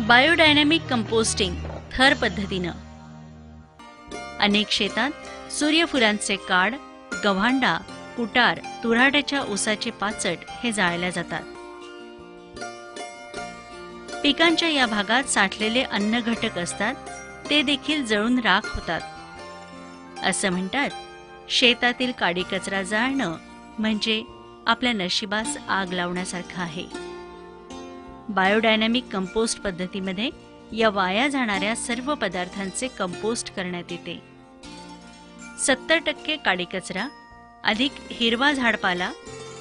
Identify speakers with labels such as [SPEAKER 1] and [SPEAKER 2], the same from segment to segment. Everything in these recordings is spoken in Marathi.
[SPEAKER 1] बायोडायनॅमिक कंपोस्टिंग थर पद्धतीनं. अनेक शेतात सूर्यफुलांचे काड गव्हांडा कुटार तुराट्याच्या ऊसाचे पाचट हे जाळल्या जातात. पिकांच्या या भागात साठलेले अन्न घटक असतात ते देखील जळून राख होतात. असं म्हणतात शेतातील काडी कचरा जाळणं म्हणजे आपल्या नशिबास आग लावण्यासारखं आहे. बायोडायनॅमिक कंपोस्ट पद्धतीमध्ये या वाया जाणाऱ्या सर्व पदार्थांचे कंपोस्ट करण्यात येते. सत्तर टक्के काडी कचरा अधिक हिरवा झाडपाला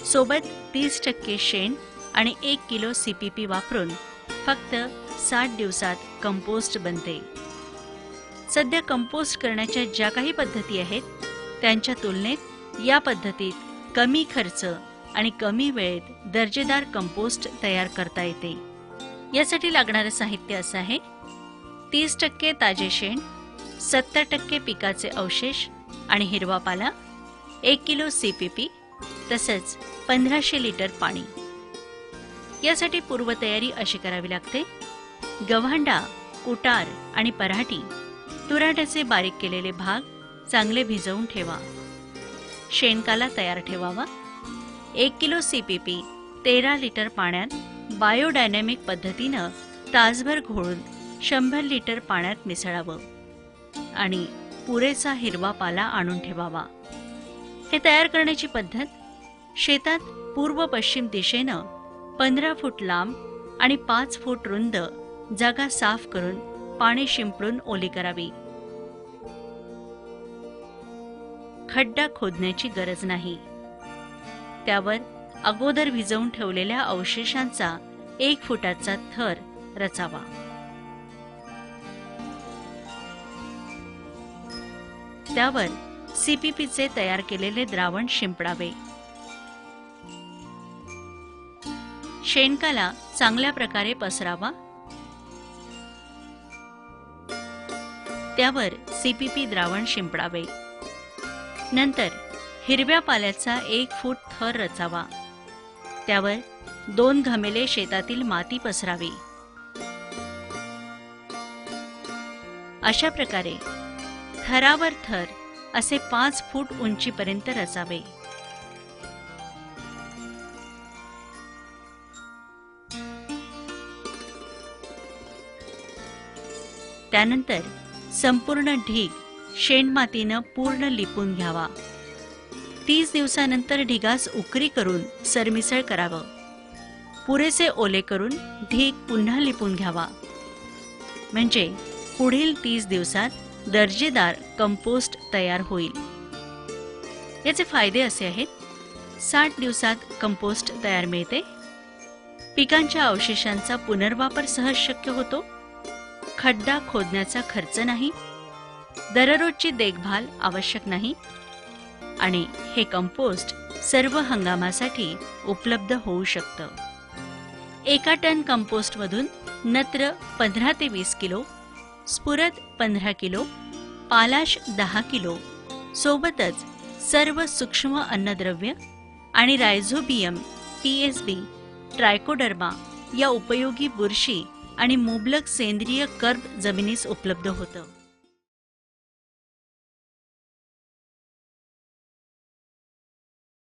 [SPEAKER 1] सोबत तीस टक्के शेण आणि एक किलो सी पी पी वापरून फक्त साठ दिवसात कंपोस्ट बनते. सध्या कंपोस्ट करण्याच्या ज्या काही पद्धती आहेत त्यांच्या तुलनेत या पद्धतीत कमी खर्च आणि कमी वेळेत दर्जेदार कंपोस्ट तयार करता येते. यासाठी लागणारं साहित्य असं आहे तीस टक्के ताजे शेण सत्तर टक्के पिकाचे अवशेष आणि हिरवा पाला एक किलो सी पी पी तसंच पंधराशे लिटर पाणी. यासाठी पूर्वतयारी अशी करावी लागते. गव्हांडा कुटार आणि पराठी तुराट्याचे बारीक केलेले भाग चांगले भिजवून ठेवा. शेणकाला तयार ठेवावा. एक किलो सीपीपी तेरा लिटर पाण्यात बायोडायनॅमिक पद्धतीनं तासभर घोळून शंभर लिटर पाण्यात मिसळावं आणि पुरेसा हिरवा पाला आणून ठेवावा. हे तयार करण्याची पद्धत शेतात पूर्व पश्चिम दिशेनं पंधरा फूट लांब आणि पाच फूट रुंद जागा साफ करून पाणी शिंपडून ओली करावी. खड्डा खोदण्याची गरज नाही. त्यावर अगोदर भिजवून ठेवलेल्या अवशेषांचा एक फुटाचा थर रचावा. त्यावर सीपीपीचे तयार केलेले द्रावण शिंपडावे. शेणकाला चांगल्या प्रकारे पसरावा. त्यावर सीपीपी द्रावण शिंपडावे. नंतर हिरव्या पाल्याचा एक फूट थर रचावा. त्यावर दोन घमेले शेतातील माती पसरावी. अशा प्रकारे थरावर थर असे पाच फूट उंचीपर्यंत रचावे. त्यानंतर संपूर्ण ढीग शेणमातीनं पूर्ण लिपून घ्यावा. तीस दिवसानंतर ढिगास उकरी करून सरमिसळ करावं. पुरेसे ओले करून ढीग पुन्हा लिपून घ्यावा. म्हणजे पुढील तीस दिवसात दर्जेदार कंपोस्ट तयार होईल. याचे फायदे असे आहेत. साठ दिवसात कंपोस्ट तयार मिळते. पिकांच्या अवशेषांचा पुनर्वापर सहज शक्य होतो. खड्डा खोदण्याचा खर्च नाही. दररोजची देखभाल आवश्यक नाही. आणि हे कंपोस्ट सर्व हंगामासाठी उपलब्ध होऊ शकतं. एका टन कंपोस्टमधून नत्र पंधरा ते वीस किलो स्फुरद पंधरा किलो पालाश दहा किलो सोबतच सर्व सूक्ष्म अन्नद्रव्य आणि rhizobium P S B trichoderma या उपयोगी बुरशी आणि मुबलक सेंद्रिय कर्ब जमिनीस उपलब्ध होतं.